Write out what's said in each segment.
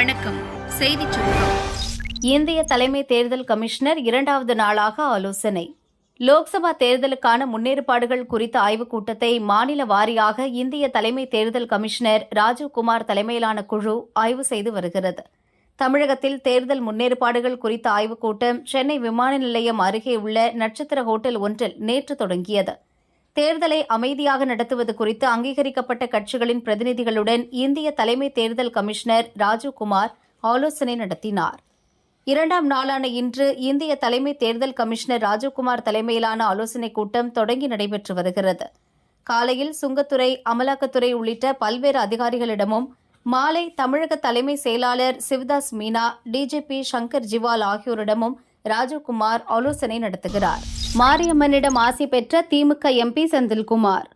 வணக்கம். செய்தி சுருக்கம். இந்திய தலைமை தேர்தல் கமிஷனர் இரண்டாவது நாளாக ஆலோசனை. லோக்சபா தேர்தலுக்கான முன்னேற்பாடுகள் குறித்த ஆய்வுக் கூட்டத்தை மாநில வாரியாக இந்திய தலைமை தேர்தல் கமிஷனர் ராஜீவ்குமார் தலைமையிலான குழு ஆய்வு செய்து வருகிறது. தமிழகத்தில் தேர்தல் முன்னேற்பாடுகள் குறித்த ஆய்வுக் கூட்டம் சென்னை விமான நிலையம் அருகே உள்ள நட்சத்திர ஹோட்டல் ஒன்றில் நேற்று தொடங்கியது. தேர்தலை அமைதியாக நடத்துவது குறித்து அங்கீகரிக்கப்பட்ட கட்சிகளின் பிரதிநிதிகளுடன் இந்திய தலைமை தேர்தல் கமிஷனர் ராஜீவ்குமார் ஆலோசனை நடத்தினார். இரண்டாம் நாளான இன்று இந்திய தலைமை தேர்தல் கமிஷனர் ராஜீவ்குமார் தலைமையிலான ஆலோசனைக் கூட்டம் தொடங்கி நடைபெற்று வருகிறது. காலையில் சுங்கத்துறை அமலாக்கத்துறை உள்ளிட்ட பல்வேறு அதிகாரிகளிடமும் மாலை தமிழக தலைமை செயலாளர் சிவதாஸ் மீனா டிஜிபி சங்கர் ஜிவால் ஆகியோரிடமும் ராஜீவ்குமார் ஆலோசனை நடத்துகிறார். மாரியம்மனிடம் ஆசி பெற்ற திமுக எம்பி செந்தில்குமார்.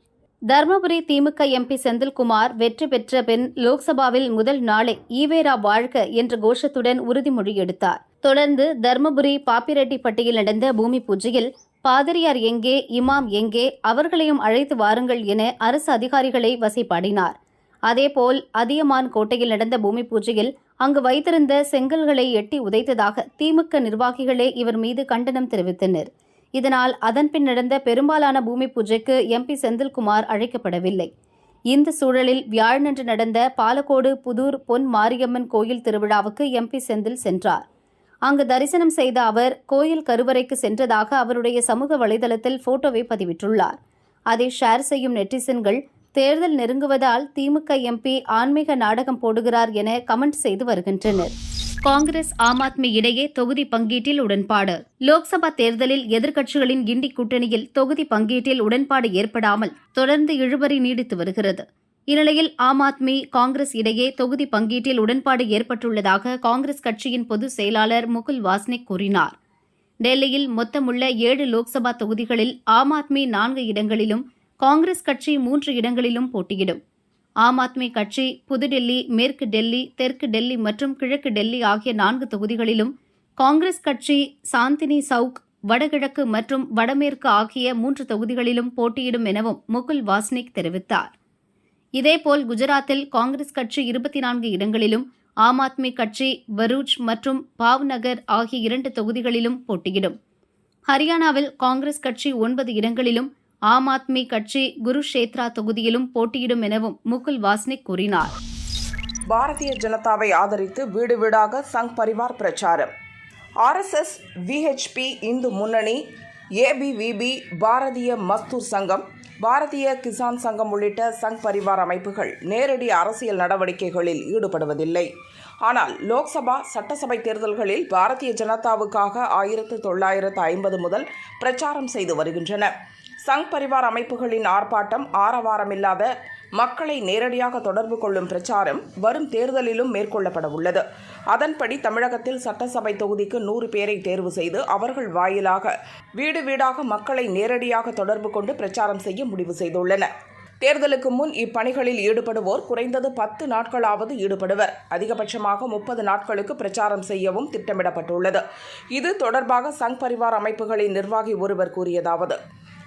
தருமபுரி திமுக எம்பி செந்தில்குமார் வெற்றி பெற்ற பின் லோக்சபாவில் முதல் நாளை ஈவேரா வாழ்க என்ற கோஷத்துடன் உறுதிமொழி எடுத்தார். தொடர்ந்து தருமபுரி பாப்பிரெட்டிப்பட்டியில் நடந்த பூமி பூஜையில் பாதிரியார் எங்கே இமாம் எங்கே அவர்களையும் அழைத்து வாருங்கள் என அரசு அதிகாரிகளை வசைப்பாடினார். அதேபோல் அதியமான் கோட்டையில் நடந்த பூமி பூஜையில் அங்கு வைத்திருந்த செங்கல்களை எட்டி உதைத்ததாக திமுக நிர்வாகிகளே இவர் மீது கண்டனம் தெரிவித்தனர். இதனால் அதன்பின் நடந்த பெரும்பாலான பூமி பூஜைக்கு எம்பி செந்தில்குமார் அழைக்கப்படவில்லை. இந்த சூழலில் வியாழனன்று நடந்த பாலக்கோடு புதூர் பொன் மாரியம்மன் கோயில் திருவிழாவுக்கு எம்பி செந்தில் சென்றார். அங்கு தரிசனம் செய்த அவர் கோயில் கருவறைக்கு சென்றதாக அவருடைய சமூக வலைதளத்தில் போட்டோவை பதிவிட்டுள்ளார். அதை ஷேர் செய்யும் நெட்டிசன்கள் தேர்தல் நெருங்குவதால் திமுக எம்பி ஆன்மீக நாடகம் போடுகிறார் என கமெண்ட் செய்து வருகின்றனர். காங்கிரஸ் ஆம் ஆத்மி இடையே தொகுதி பங்கீட்டில் உடன்பாடு. லோக்சபா தேர்தலில் எதிர்க்கட்சிகளின் இண்டி கூட்டணியில் தொகுதி பங்கீட்டில் உடன்பாடு ஏற்படாமல் தொடர்ந்து இழுபறி நீடித்து வருகிறது. இந்நிலையில் ஆம் ஆத்மி காங்கிரஸ் இடையே தொகுதி பங்கீட்டில் உடன்பாடு ஏற்பட்டுள்ளதாக காங்கிரஸ் கட்சியின் பொதுச் செயலாளர் முகுல் வாஸ்னிக் கூறினார். டெல்லியில் மொத்தமுள்ள ஏழு லோக்சபா தொகுதிகளில் ஆம் ஆத்மி நான்கு இடங்களிலும் காங்கிரஸ் கட்சி மூன்று இடங்களிலும் போட்டியிடும். ஆம் ஆத்மி கட்சி புதுடெல்லி மேற்கு டெல்லி தெற்கு டெல்லி மற்றும் கிழக்கு டெல்லி ஆகிய நான்கு தொகுதிகளிலும் காங்கிரஸ் கட்சி சாந்தினி சவுக் வடகிழக்கு மற்றும் வடமேற்கு ஆகிய மூன்று தொகுதிகளிலும் போட்டியிடும் எனவும் முகுல் வாஸ்னிக் தெரிவித்தார். இதேபோல் குஜராத்தில் காங்கிரஸ் கட்சி இருபத்தி நான்கு இடங்களிலும் ஆம் ஆத்மி கட்சி பரூச் மற்றும் பாவ்நகர் ஆகிய இரண்டு தொகுதிகளிலும் போட்டியிடும். ஹரியானாவில் காங்கிரஸ் கட்சி ஒன்பது இடங்களிலும் ஆம் ஆத்மி கட்சி குருஷேத்ரா தொகுதியிலும் போட்டியிடும் எனவும் முகுல் வாஸ்னிக் கூறினார். பாரதிய ஜனதாவை ஆதரித்து வீடு வீடாக சங் பரிவார் பிரச்சாரம். ஆர்எஸ்எஸ் விஹெச்பி இந்து முன்னணி ஏபிவிபி பாரதிய மஸ்தூர் சங்கம் பாரதிய கிசான் சங்கம் உள்ளிட்ட சங் பரிவார் அமைப்புகள் நேரடி அரசியல் நடவடிக்கைகளில் ஈடுபடுவதில்லை. ஆனால் லோக்சபா சட்டசபை தேர்தல்களில் பாரதிய ஜனதாவுக்காக ஆயிரத்து தொள்ளாயிரத்து ஐம்பது முதல் பிரச்சாரம் செய்து வருகின்றன. சங் பரிவார் அமைப்புகளின் ஆர்ப்பாட்டம் ஆரவாரமில்லாத மக்களை நேரடியாக தொடர்பு கொள்ளும் பிரச்சாரம் வரும் தேர்தலிலும் மேற்கொள்ளப்பட உள்ளது. அதன்படி தமிழகத்தில் சட்டசபை தொகுதிக்கு நூறு பேரை தேர்வு செய்து அவர்கள் வாயிலாக வீடு வீடாக மக்களை நேரடியாக தொடர்பு கொண்டு பிரச்சாரம் செய்ய முடிவு செய்துள்ளன தேர்தலுக்கு முன் இப்பணிகளில் ஈடுபடுவோர் குறைந்தது பத்து நாட்களாவது ஈடுபடுவர். அதிகபட்சமாக முப்பது நாட்களுக்கு பிரச்சாரம் செய்யவும் திட்டமிடப்பட்டுள்ளது. இது தொடர்பாக சங் பரிவார் அமைப்புகளின் நிர்வாகி ஒருவர் கூறியதாவது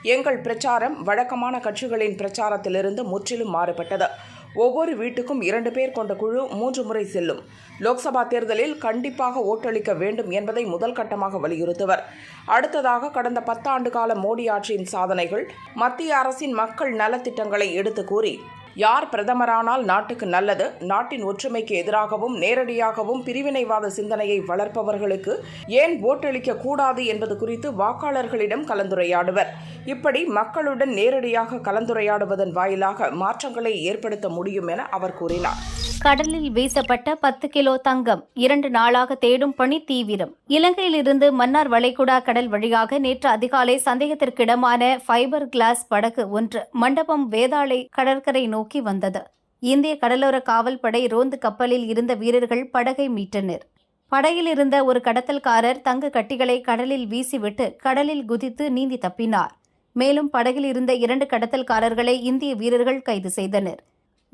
எங்கள் பிரச்சாரம் வழக்கமான கட்சிகளின் பிரச்சாரத்திலிருந்து முற்றிலும் மாறுபட்டது. ஒவ்வொரு வீட்டுக்கும் இரண்டு பேர் கொண்ட குழு மூன்று முறை செல்லும். லோக்சபா தேர்தலில் கண்டிப்பாக ஓட்டளிக்க வேண்டும் என்பதை முதல் கட்டமாக வலியுறுத்துவர். அடுத்ததாக கடந்த பத்தாண்டு கால மோடி ஆட்சியின் சாதனைகள் மத்திய அரசின் மக்கள் நலத்திட்டங்களை எடுத்து கூறி யார் பிரதமரானால் நாட்டுக்கு நல்லது நாட்டின் ஒற்றுமைக்கு எதிராகவும் நேரடியாகவும் பிரிவினைவாத சிந்தனையை வளர்ப்பவர்களுக்கு ஏன் ஓட்டளிக்க கூடாது என்பது குறித்து வாக்காளர்களிடம் கலந்துரையாடுவர். இப்படி மக்களுடன் நேரடியாக கலந்துரையாடுவதன் வாயிலாக மாற்றங்களை ஏற்படுத்த முடியும் என அவர் கூறினார். கடலில் வீசப்பட்ட பத்து கிலோ தங்கம் இரண்டு நாளாக தேடும் பணி தீவிரம். இலங்கையிலிருந்து மன்னார் வளைகுடா கடல் வழியாக நேற்று அதிகாலை சந்தேகத்திற்கிடமான ஃபைபர் கிளாஸ் படகு ஒன்று மண்டபம் வேதாளை கடற்கரை நோக்கி வந்தது. இந்திய கடலோர காவல் படை ரோந்து கப்பலில் இருந்த வீரர்கள் படகை மீட்டனர். படகில் இருந்த ஒரு கடத்தல்காரர் தங்க கட்டிகளை கடலில் வீசிவிட்டு கடலில் குதித்து நீந்தி தப்பினார். மேலும் படகில் இருந்த இரண்டு கடத்தல்காரர்களை இந்திய வீரர்கள் கைது செய்தனர்.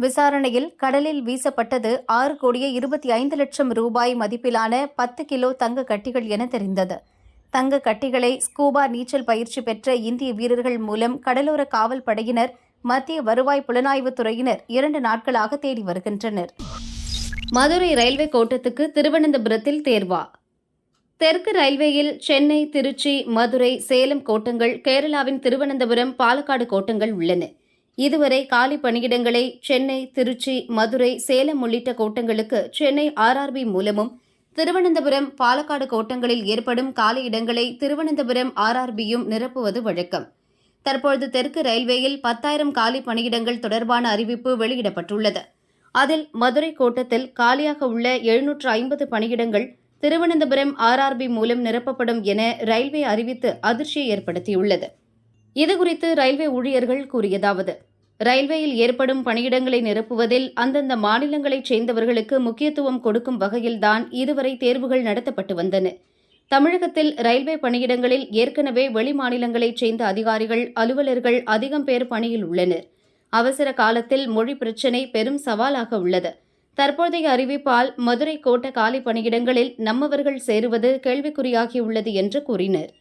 விசாரணையில் கடலில் வீசப்பட்டது ஆறு கோடியே இருபத்தி ஐந்து லட்சம் ரூபாய் மதிப்பிலான பத்து கிலோ தங்க கட்டிகள் என தெரிந்தது. தங்க கட்டிகளை ஸ்கூபா நீச்சல் பயிற்சி பெற்ற இந்திய வீரர்கள் மூலம் கடலோர காவல் படையினர் மத்திய வருவாய் புலனாய்வுத் துறையினர் இரண்டு நாட்களாக தேடி வருகின்றனர். மதுரை ரயில்வே கோட்டத்துக்கு திருவனந்தபுரத்தில் தேர்வா. தெற்கு ரயில்வேயில் சென்னை திருச்சி மதுரை சேலம் கோட்டங்கள் கேரளாவின் திருவனந்தபுரம் பாலக்காடு கோட்டங்கள் உள்ளன. இதுவரை காலி பணியிடங்களை சென்னை திருச்சி மதுரை சேலம் உள்ளிட்ட கோட்டங்களுக்கு சென்னை ஆர்ஆர்பி மூலமும் திருவனந்தபுரம் பாலக்காடு கோட்டங்களில் ஏற்படும் காலி இடங்களை திருவனந்தபுரம் ஆர்ஆர்பியும் நிரப்புவது வழக்கம். தற்பொழுது தெற்கு ரயில்வேயில் பத்தாயிரம் காலி பணியிடங்கள் தொடர்பான அறிவிப்பு வெளியிடப்பட்டுள்ளது. அதில் மதுரை கோட்டத்தில் காலியாக உள்ள எழுநூற்று ஐம்பது பணியிடங்கள் திருவனந்தபுரம் ஆர்ஆர்பி மூலம் நிரப்பப்படும் என ரயில்வே அறிவித்து அதிர்ச்சியை ஏற்படுத்தியுள்ளது. இதுகுறித்து ரயில்வே ஊழியர்கள் கூறியதாவது ரயில்வேயில் ஏற்படும் பணியிடங்களை நிரப்புவதில் அந்தந்த மாநிலங்களைச் சேர்ந்தவர்களுக்கு முக்கியத்துவம் கொடுக்கும் வகையில்தான் இதுவரை தேர்வுகள் நடத்தப்பட்டு வந்தன. தமிழகத்தில் ரயில்வே பணியிடங்களில் ஏற்கனவே வெளிமாநிலங்களைச் சேர்ந்த அதிகாரிகள் அலுவலர்கள் அதிகம் பேர் பணியில் உள்ளனர். அவசர காலத்தில் மொழி பிரச்சினை பெரும் சவாலாக உள்ளது. தற்போதைய அறிவிப்பால் மதுரை கோட்ட காலி பணியிடங்களில் நம்மவர்கள் சேருவது கேள்விக்குறியாகியுள்ளது என்று கூறினர்.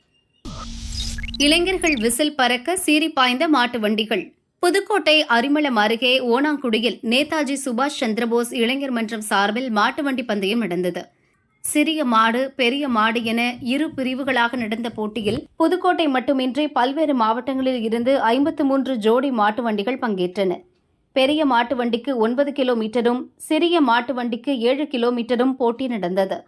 இளைஞர்கள் விசில் பறக்க சீறி பாய்ந்த மாட்டு வண்டிகள். புதுக்கோட்டை அரிமளம் அருகே ஓனாங்குடியில் நேதாஜி சுபாஷ் சந்திரபோஸ் இளைஞர் மன்றம் சார்பில் மாட்டு வண்டி பந்தயம் நடந்தது. சிறிய மாடு பெரிய மாடு என இரு பிரிவுகளாக நடந்த போட்டியில் புதுக்கோட்டை மட்டுமின்றி பல்வேறு மாவட்டங்களில் இருந்து ஐம்பத்து மூன்று ஜோடி மாட்டு வண்டிகள் பங்கேற்றன. பெரிய மாட்டு வண்டிக்கு ஒன்பது கிலோமீட்டரும் சிறிய மாட்டு வண்டிக்கு ஏழு கிலோமீட்டரும் போட்டி நடந்தது.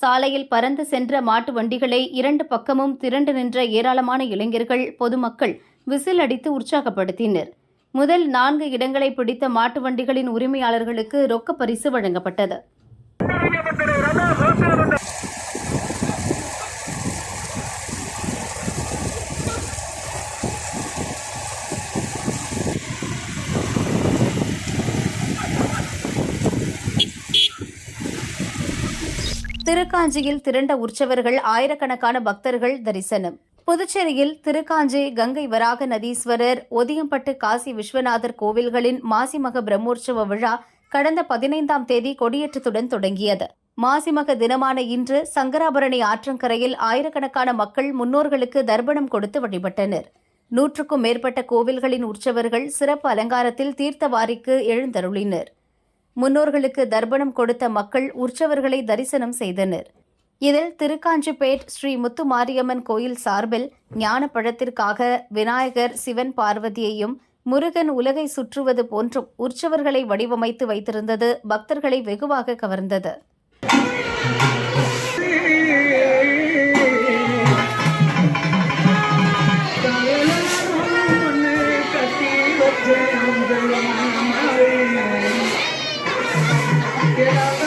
சாலையில் பறந்து சென்ற மாட்டு வண்டிகளை இரண்டு பக்கமும் திரண்டு நின்ற ஏராளமான இளைஞர்கள் பொதுமக்கள் விசில் அடித்து உற்சாகப்படுத்தினர். முதல் நான்கு இடங்களை பிடித்த மாட்டு வண்டிகளின் உரிமையாளர்களுக்கு ரொக்க பரிசு வழங்கப்பட்டது. திருக்காஞ்சியில் திரண்ட உற்சவர்கள் ஆயிரக்கணக்கான பக்தர்கள் தரிசனம். புதுச்சேரியில் திருக்காஞ்சி கங்கை வராக நதீஸ்வரர் ஒதியம்பட்டு காசி விஸ்வநாதர் கோவில்களின் மாசிமக பிரம்மோற்சவ விழா கடந்த பதினைந்தாம் தேதி கொடியேற்றத்துடன் தொடங்கியது. மாசிமக தினமான இன்று சங்கராபரணி ஆற்றங்கரையில் ஆயிரக்கணக்கான மக்கள் முன்னோர்களுக்கு தர்ப்பணம் கொடுத்து வழிபட்டனர். நூற்றுக்கும் மேற்பட்ட கோவில்களின் உற்சவர்கள் சிறப்பு அலங்காரத்தில் தீர்த்தவாரிக்கு எழுந்தருளினர். முன்னோர்களுக்கு தர்ப்பணம் கொடுத்த மக்கள் உற்சவர்களை தரிசனம் செய்தனர். இதில் திருக்காஞ்சிப்பேட் ஸ்ரீ முத்துமாரியம்மன் கோயில் சார்பில் ஞான பழத்திற்காக விநாயகர் சிவன் பார்வதியையும் முருகன் உலகை சுற்றுவது போன்றும் உற்சவர்களை வடிவமைத்து வைத்திருந்தது பக்தர்களை வெகுவாக கவர்ந்தது. Yeah.